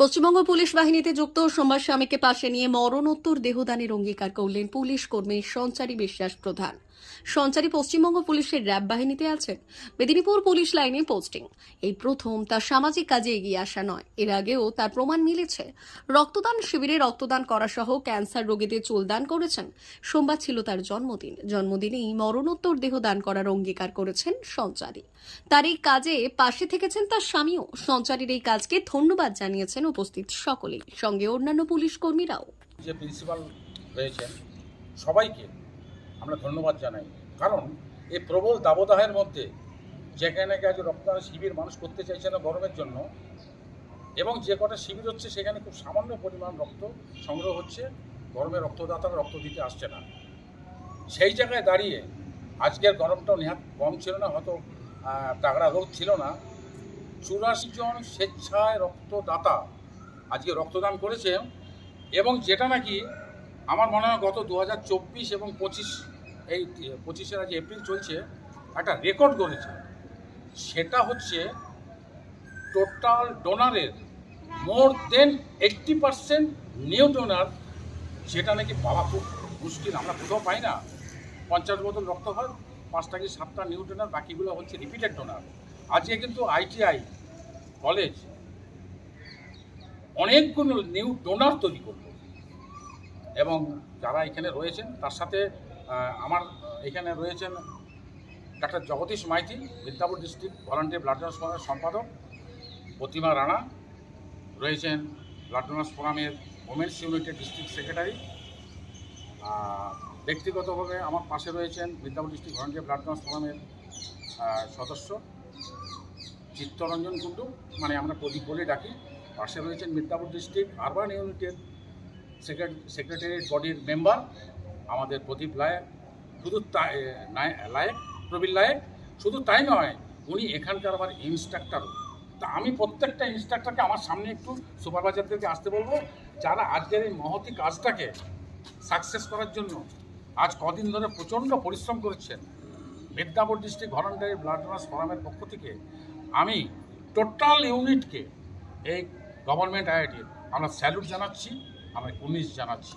Paschimbanga police বাহিনীতে যুক্ত সোমবার স্বামীকে পাশে নিয়ে মরণোত্তর দেহদানের অঙ্গীকার করলেন পুলিশ কর্মী সঞ্চারী বিশ্বাস প্রধান। সঞ্চারী পশ্চিমবঙ্গ পুলিশের র্যাব বাহিনীতে আছেন। মেদিনীপুর পুলিশ লাইনে পোস্টিং। এই প্রথম তার সামাজিক কাজে এগিয়ে আসা নয়। এর আগেও তার প্রমাণ মিলেছে। রক্তদান শিবিরে রক্তদান করা সহ ক্যান্সার রোগীদের চুলদান করেছেন। সোমবার ছিল তার জন্মদিন। জন্মদিনেই মরণোত্তর দেহ দান করার অঙ্গীকার করেছেন সঞ্চারী। তার এই কাজে পাশে থেকেছেন তার স্বামীও। সঞ্চারীর এই কাজকে ধন্যবাদ জানিয়েছেন উপস্থিত সকলেই। সঙ্গে অন্যান্য পুলিশ কর্মীরাও। যে প্রিন্সিপাল রয়েছেন, সবাইকে আমরা ধন্যবাদ জানাই। কারণ এই প্রবল দাবদাহের মধ্যে যেখানে আজ রক্তদান শিবির মানুষ করতে চাইছে না গরমের জন্য, এবং যে কটা শিবির হচ্ছে সেখানে খুব সামান্য পরিমাণ রক্ত সংগ্রহ হচ্ছে, গরমে রক্তদাতারা রক্ত দিতে আসছে না। সেই জায়গায় দাঁড়িয়ে আজকের গরমটাও নেহাত কম ছিল না, হয়তো তাগড়া রোগ ছিল না। চুরাশি জন স্বেচ্ছায় রক্তদাতা আজকে রক্তদান করেছে, এবং যেটা নাকি আমার মনে হয় গত দু হাজার চব্বিশ এবং পঁচিশ এই পঁচিশের আজ এপ্রিল চলছে, একটা রেকর্ড করেছে সেটা হচ্ছে total ডোনারের more than eighty percent new donor যেটা নাকি পাওয়া খুব মুশকিল, আমরা কোথাও পাই না। পঞ্চাশ বোতল রক্ত হয়, পাঁচটা কি সাতটা নিউ ডোনার, বাকিগুলো হচ্ছে রিপিটেড ডোনার। আজকে কিন্তু আইটিআই কলেজ অনেকগুলো নিউ ডোনার তৈরি করল। এবং যারা এখানে রয়েছেন, তার সাথে আমার, এখানে রয়েছেন doctor Jagadish Maiti Midnapore district volunteer blood donors ফোরামের সম্পাদক, প্রতিমা রানা, রয়েছেন ব্লাড ডোনার্স ফোরামের ওমেন্স ইউনিটের ডিস্ট্রিক্ট সেক্রেটারি। ব্যক্তিগতভাবে আমার পাশে রয়েছেন Midnapore district volunteer blood donors ফোরামের সদস্য চিত্তরঞ্জন কুণ্ডু মানে আমরা প্রদীপ বলে ডাকি। পাশে রয়েছেন মিদনাপুর ডিস্ট্রিক্ট আরবান ইউনিটের সেক্রেটারিয়েট বডির মেম্বার আমাদের প্রদীপ লায়ক, শুধু তাই লায়ক প্রবীর লায়ক, শুধু তাই নয়, উনি এখানকার আবার ইনস্ট্রাক্টরও তা আমি প্রত্যেকটা ইনস্ট্রাক্টরকে আমার সামনে একটু সুপারভাইজারদেরকে আসতে বলব, যারা আজকের এই মহতি কাজটাকে সাকসেস করার জন্য আজ কদিন ধরে প্রচণ্ড পরিশ্রম করছেন। Medinipur district voluntary blood donors ফোরামের পক্ষ থেকে আমি টোটাল ইউনিটকে এই গভর্নমেন্ট আইআইটির আমরা স্যালুট জানাচ্ছি, আমরা কুনিশ জানাচ্ছি।